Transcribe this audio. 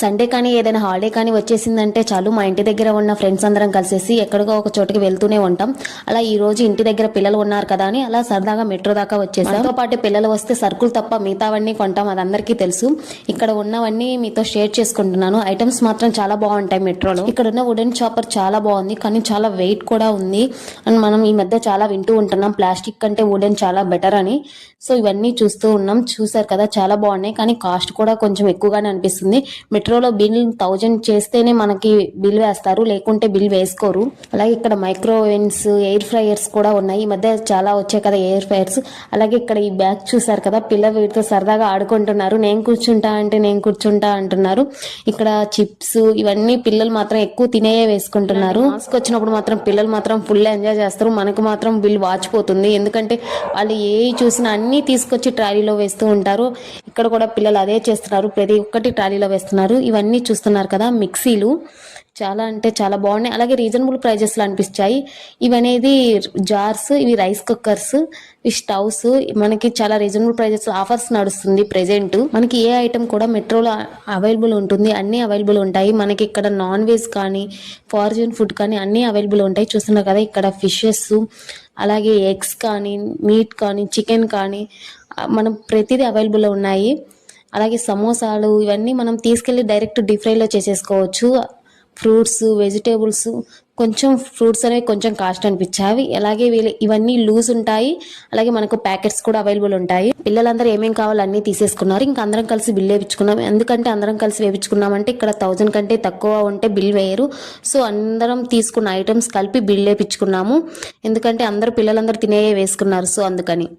Sunday కానీ ఏదైనా holiday కానీ వచ్చేసిందంటే చాలు మా ఇంటి దగ్గర ఉన్న ఫ్రెండ్స్ అందరం కలిసేసి ఎక్కడికో ఒక చోటుకి వెళ్తూనే ఉంటాం. అలా ఈ రోజు ఇంటి దగ్గర పిల్లలు ఉన్నారు కదా అని అలా సరదాగా మెట్రో దాకా వచ్చేసాం. దాంతో పాటు పిల్లలు వస్తే సరుకులు తప్ప మిగతావన్నీ కొంటాం అది అందరికీ తెలుసు. ఇక్కడ ఉన్నవన్నీ మీతో షేర్ చేసుకుంటున్నాను. ఐటమ్స్ మాత్రం చాలా బాగుంటాయి మెట్రోలో. ఇక్కడ ఉన్న వుడెన్ చాపర్ చాలా బాగుంది కానీ చాలా వెయిట్ కూడా ఉంది. అండ్ మనం ఈ మధ్య చాలా వింటూ ఉంటున్నాం ప్లాస్టిక్ కంటే వుడెన్ చాలా బెటర్ అని. సో ఇవన్నీ చూస్తూ ఉన్నాం. చూసారు కదా చాలా బాగున్నాయి కానీ కాస్ట్ కూడా కొంచెం ఎక్కువగానే అనిపిస్తుంది. మెట్రోలో బిల్ థౌజండ్ చేస్తేనే మనకి బిల్ వేస్తారు లేకుంటే బిల్ వేసుకోరు. అలాగే ఇక్కడ మైక్రోవేవ్స్ ఎయిర్ ఫ్రైయర్స్ కూడా ఉన్నాయి. ఈ మధ్య చాలా వచ్చాయి కదా ఎయిర్ ఫ్రైయర్స్. అలాగే ఇక్కడ ఈ బ్యాగ్ చూసారు కదా పిల్లలు వీటితో సరదాగా ఆడుకుంటున్నారు. నేను కూర్చుంటా అంటే నేను కూర్చుంటా అంటున్నారు. ఇక్కడ చిప్స్ ఇవన్నీ పిల్లలు మాత్రం ఎక్కువ తినేయే వేసుకుంటున్నారు. మాస్క్ వచ్చినప్పుడు మాత్రం పిల్లలు మాత్రం ఫుల్ ఎంజాయ్ చేస్తారు. మనకు మాత్రం బిల్ వాచిపోతుంది ఎందుకంటే వాళ్ళు ఏ చూసినా అన్ని తీసుకొచ్చి ట్రాలీలో వేస్తూ ఉంటారు. ఇక్కడ కూడా పిల్లలు అదే చేస్తున్నారు. ప్రతి ఒక్కటి ట్రాలీలో వేస్తున్నారు. ఇవన్నీ చూస్తున్నారు కదా మిక్సీలు. చాలా అంటే చాలా బాగున్నాయి. అలాగే రీజనబుల్ ప్రైజెస్లో అనిపించాయి. ఇవనేది జార్స్ ఇవి రైస్ కుక్కర్స్ ఈ స్టవ్స్. మనకి చాలా రీజనబుల్ ప్రైజెస్ ఆఫర్స్ నడుస్తుంది ప్రెజెంట్. మనకి ఏ ఐటమ్ కూడా మెట్రోలో అవైలబుల్ ఉంటుంది. అన్నీ అవైలబుల్ ఉంటాయి. మనకి ఇక్కడ నాన్ వెజ్ కానీ ఫార్చ్యూన్ ఫుడ్ కానీ అన్నీ అవైలబుల్ ఉంటాయి. చూస్తున్నారు కదా ఇక్కడ ఫిషెస్ అలాగే ఎగ్స్ కానీ మీట్ కానీ చికెన్ కానీ మనం ప్రతిదీ అవైలబుల్ ఉన్నాయి. అలాగే సమోసాలు ఇవన్నీ మనం తీసుకెళ్ళి డైరెక్ట్ డీప్ ఫ్రైలో చేసేసుకోవచ్చు. ఫ్రూట్స్ వెజిటేబుల్స్ కొంచెం ఫ్రూట్స్ అనేవి కొంచెం కాస్ట్ అనిపించాయి. అలాగే వీళ్ళు ఇవన్నీ లూజ్ ఉంటాయి. అలాగే మనకు ప్యాకెట్స్ కూడా అవైలబుల్ ఉంటాయి. పిల్లలందరూ ఏమేం కావాలో అన్నీ తీసేసుకున్నారు. ఇంకా అందరం కలిసి బిల్ వేయించుకున్నాం. ఎందుకంటే అందరం కలిసి వేయించుకున్నామంటే ఇక్కడ థౌజండ్ కంటే తక్కువ ఉంటే బిల్ వేయరు. సో అందరం తీసుకున్న ఐటమ్స్ కలిపి బిల్ వేయించుకున్నాము. ఎందుకంటే అందరూ పిల్లలందరూ తినే వేసుకున్నారు. సో అందుకని.